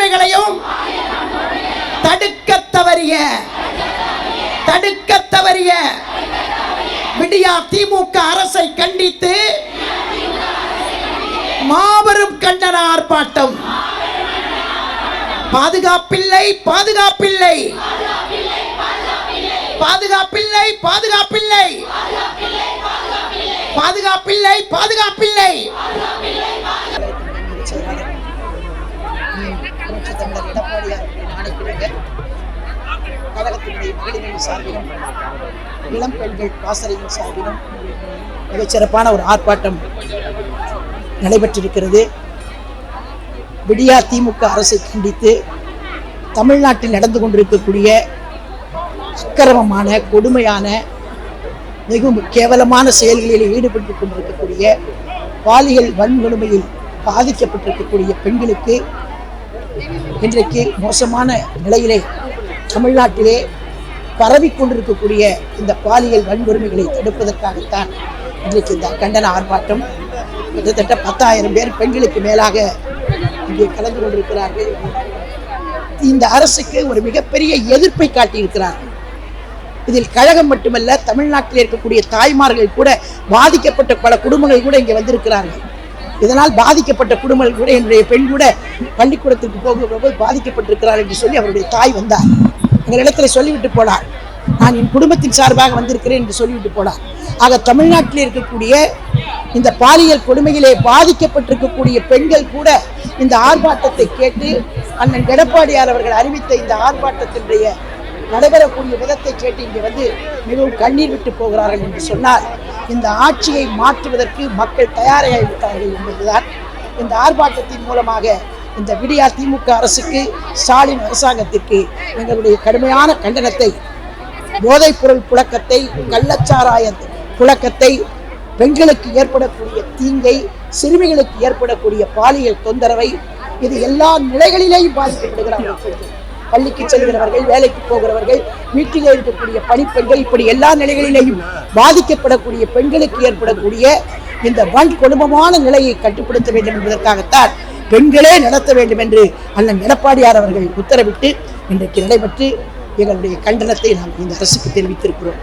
நன்மைகளையும் தடுக்க தவறிய தடுக்க தவறிய விடியா திமுக அரசை கண்டித்து மாபெரும் கண்டன ஆர்ப்பாட்டம். பாதுகாப்பில்லை பாதுகாப்பில்லை. பாதுகாப்பில்லை பாதுகாப்பில்லை. பாதுகாப்பில்லை பாதுகாப்பில்லை. தமிழர் தலைவர் எடப்பாடியார் ஆணைக்கிழங்க கழகத்தினுடைய மகளிரின் சார்பிலும் இளம் பெண்கள் பாசறையின் சார்பிலும் மிகச்சிறப்பான ஒரு ஆர்ப்பாட்டம் நடைபெற்றிருக்கிறது. விடியா திமுக அரசை கண்டித்து தமிழ்நாட்டில் நடந்து கொண்டிருக்கக்கூடிய அக்கிரமமான கொடுமையான மிகவும் கேவலமான செயல்களில் ஈடுபட்டு கொண்டிருக்கக்கூடிய பாலியல் வன்கொடுமையில் பாதிக்கப்பட்டிருக்கக்கூடிய பெண்களுக்கு இன்றைக்கு மோசமான நிலையிலே தமிழ்நாட்டிலே பரவிக் கொண்டிருக்கக்கூடிய இந்த பாலியல் வன்கொடுமைகளை தடுப்பதற்காகத்தான் இன்றைக்கு இந்த கண்டன ஆர்ப்பாட்டம். கிட்டத்தட்ட பத்தாயிரம் பேர் பெண்களுக்கு மேலாக இங்கே கலந்து கொண்டிருக்கிறார்கள். இந்த அரசுக்கு ஒரு மிகப்பெரிய எதிர்ப்பை காட்டியிருக்கிறார்கள் இதில் கழகம் மட்டுமல்ல தமிழ்நாட்டில் இருக்கக்கூடிய தாய்மார்கள் கூட பாதிக்கப்பட்ட பல குடும்பங்கள் கூட இங்கே வந்திருக்கிறார்கள். இதனால் பாதிக்கப்பட்ட குடும்பங்கள் கூட என்னுடைய பெண் கூட பள்ளிக்கூடத்திற்கு போகும்போது பாதிக்கப்பட்டிருக்கிறார் என்று சொல்லி அவருடைய தாய் வந்தார். எங்களிடத்தில் சொல்லிவிட்டு போனார். நான் என் குடும்பத்தின் சார்பாக வந்திருக்கிறேன் என்று சொல்லிவிட்டு போனார். ஆக தமிழ்நாட்டில் இருக்கக்கூடிய இந்த பாலியல் கொடுமையிலே பாதிக்கப்பட்டிருக்கக்கூடிய பெண்கள் கூட இந்த ஆர்ப்பாட்டத்தை கேட்டு அண்ணன் எடப்பாடியார் அவர்கள் அறிவித்த இந்த ஆர்ப்பாட்டத்தினுடைய நடைபெறக்கூடிய விதத்தை கேட்டு இங்கே வந்து மிகவும் கண்ணீர் விட்டு போகிறார்கள் என்று சொன்னார். இந்த ஆட்சியை மாற்றுவதற்கு மக்கள் தயாராகிவிட்டார்கள் என்பதுதான் இந்த ஆர்ப்பாட்டத்தின் மூலமாக இந்த விடியா திமுக அரசுக்கு ஸ்டாலின் அரசாங்கத்திற்கு எங்களுடைய கடுமையான கண்டனத்தை போதைப்பொருள் புழக்கத்தை கள்ளச்சாராய புழக்கத்தை பெண்களுக்கு ஏற்படக்கூடிய தீங்கை சிறுமிகளுக்கு ஏற்படக்கூடிய பாலியல் தொந்தரவை இது எல்லா நிலைகளிலேயும் பாதிக்கப்படுகிறார்கள். பள்ளிக்கு செல்கிறவர்கள் வேலைக்கு போகிறவர்கள் வீட்டில் இருக்கக்கூடிய பணிப்பெண்கள் இப்படி எல்லா நிலைகளிலேயும் பாதிக்கப்படக்கூடிய பெண்களுக்கு ஏற்படக்கூடிய இந்த வன் கொடுமமான நிலையை கட்டுப்படுத்த வேண்டும் என்பதற்காகத்தான் பெண்களே நடத்த வேண்டும் என்று அண்ணன் எடப்பாடியார் அவர்கள் உத்தரவிட்டு இன்றைக்கு நடைபெற்று எங்களுடைய கண்டனத்தை நாம் இந்த அரசுக்கு தெரிவித்திருக்கிறோம்.